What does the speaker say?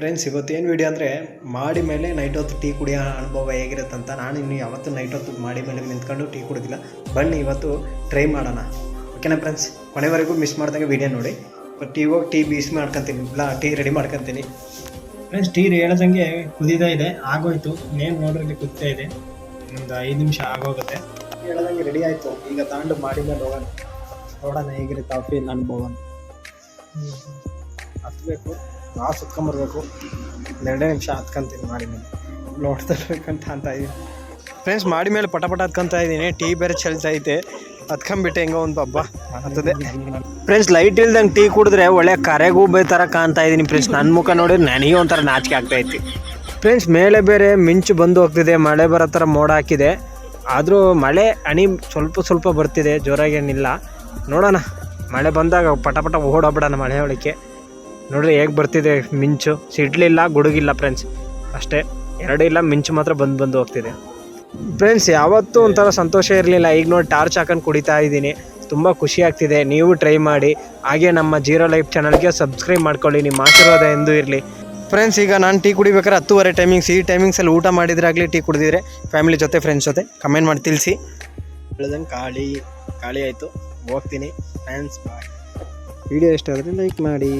Friends ಇವತ್ತೇನು video ಅಂದರೆ ಮಾಡಿ ಮೇಲೆ ನೈಟ್ ಹೊತ್ತು ಟೀ ಕುಡಿಯೋ ಅನುಭವ ಹೇಗಿರುತ್ತೆ ಅಂತ. ನಾನು ಇನ್ನು ಯಾವತ್ತೂ ನೈಟ್ ಹೊತ್ತು ಮಾಡಿ ಮೇಲೆ ನಿಂತ್ಕೊಂಡು ಟೀ ಕುಡಿದಿಲ್ಲ. ಬನ್ನಿ, ಇವತ್ತು ಟ್ರೈ ಮಾಡೋಣ. ಓಕೆನಾ ಫ್ರೆಂಡ್ಸ್ ಕೊನೆವರೆಗೂ ಮಿಸ್ ಮಾಡ್ದಂಗೆ ವಿಡಿಯೋ ನೋಡಿ. ಬಟ್ ಟೀ ಹೋಗಿ ಟೀ ಬೀಸ್ ಮಾಡ್ಕೊತೀನಿ. ಇಲ್ಲ, ಟೀ ರೆಡಿ ಮಾಡ್ಕೊತೀನಿ. ಫ್ರೆಂಡ್ಸ್ ಟೀ ಹೇಳ್ದಂಗೆ ಕುದೀತಾ ಇದೆ. ಆಗೋಯ್ತು. ಇನ್ನೇನು ನೋಡ್ರಲ್ಲಿ ಕುದಿತಾ ಇದೆ. ಒಂದು ಐದು ನಿಮಿಷ ಆಗೋಗುತ್ತೆ. ಹೇಳ್ದಂಗೆ ರೆಡಿ ಆಯಿತು. ಈಗ ತಗೊಂಡು ಮಾಡಿ ಮೇಲೆ ಹೋಗೋಣ. ನೋಡೋಣ ಹೇಗಿರುತ್ತೆ ಕಾಫಿ ಅನುಭವ. ಹತ್ಬೇಕು, ನಾವು ಸುತ್ಕೊಂಬರ್ಬೇಕು. ಎರಡೇ ನಿಮಿಷ ಹತ್ಕೊಂತೀನಿ ಮಾಡಿ ಮೇಲೆ ನೋಡ್ತಿರ್ಬೇಕಂತ ಅಂತ ಇದ್ದೀನಿ. ಫ್ರೆಂಡ್ಸ್ ಮಾಡಿ ಮೇಲೆ ಪಟ ಪಟ ಹತ್ಕೊಂತ ಇದ್ದೀನಿ. ಟೀ ಬೇರೆ ಚೆಲ್ತಾ ಐತೆ ಹತ್ಕೊಂಬಿಟ್ಟೆ ಹೆಂಗೋ ಒಂದು ಹಬ್ಬ. ಹತ್ತದೆ. ಫ್ರೆಂಡ್ಸ್ ಲೈಟ್ ಇಲ್ದಂಗೆ ಟೀ ಕುಡಿದ್ರೆ ಒಳ್ಳೆ ಕರೆಗೂಬೆ ಥರ ಕಾಣ್ತಾ ಇದ್ದೀನಿ ಫ್ರೆಂಡ್ಸ್ ನನ್ನ ಮುಖ ನೋಡಿದ್ರೆ ನನಗೆ ಒಂಥರ ನಾಚಿಕೆ ಆಗ್ತಾ ಇತ್ತು ಫ್ರೆಂಡ್ಸ್ ಮೇಲೆ ಬೇರೆ ಮಿಂಚು ಬಂದು ಹೋಗ್ತಿದೆ. ಮಳೆ ಬರೋ ಥರ ಮೋಡ ಹಾಕಿದೆ. ಆದರೂ ಮಳೆ ಹನಿ ಸ್ವಲ್ಪ ಸ್ವಲ್ಪ ಬರ್ತಿದೆ. ಜೋರಾಗೇನಿಲ್ಲ ನೋಡೋಣ. ಮಳೆ ಬಂದಾಗ ಪಟ ಪಟ ಮಳೆ ಒಳಕ್ಕೆ ನೋಡ್ರಿ ಹೇಗೆ ಬರ್ತಿದೆ ಮಿಂಚು. ಸಿಡ್ಲಿಲ್ಲ ಗುಡುಗಿಲ್ಲ ಫ್ರೆಂಡ್ಸ್ ಅಷ್ಟೇ, ಎರಡೂ ಇಲ್ಲ, ಮಿಂಚು ಮಾತ್ರ ಬಂದು ಬಂದು ಹೋಗ್ತಿದೆ. ಫ್ರೆಂಡ್ಸ್ ಯಾವತ್ತೂ ಒಂಥರ ಸಂತೋಷ ಇರಲಿಲ್ಲ. ಈಗ ನೋಡಿ ಟಾರ್ಚ್ ಹಾಕೊಂಡು ಕುಡಿತಾ ಇದ್ದೀನಿ. ತುಂಬ ಖುಷಿ ಆಗ್ತಿದೆ. ನೀವು ಟ್ರೈ ಮಾಡಿ. ಹಾಗೆ ನಮ್ಮ ಜೀರೋ ಲೈಫ್ ಚಾನಲ್ಗೆ ಸಬ್ಸ್ಕ್ರೈಬ್ ಮಾಡ್ಕೊಳ್ಳಿ. ನಿಮ್ಮ ಆಶೀರ್ವಾದ ಎಂದು ಇರಲಿ. ಫ್ರೆಂಡ್ಸ್ ಈಗ ನಾನು ಟೀ ಕುಡಿಬೇಕಾದ್ರೆ ಹತ್ತುವರೆ ಟೈಮಿಂಗ್ಸ್ ಈ ಟೈಮಿಂಗ್ಸಲ್ಲಿ ಊಟ ಮಾಡಿದ್ರಾಗಲಿ ಟೀ ಕುಡಿದಿದ್ರೆ ಫ್ಯಾಮಿಲಿ ಜೊತೆ ಫ್ರೆಂಡ್ಸ್ ಜೊತೆ ಕಮೆಂಟ್ ಮಾಡಿ ತಿಳಿಸಿ. ಹೇಳ್ದಂಗೆ ಖಾಲಿ ಖಾಲಿ ಆಯಿತು. ಹೋಗ್ತೀನಿ. ಫ್ಯಾನ್ಸ್ ಬಾಯ್ ವಿಡಿಯೋ ಇಷ್ಟ ಆದರೆ ಲೈಕ್ ಮಾಡಿ.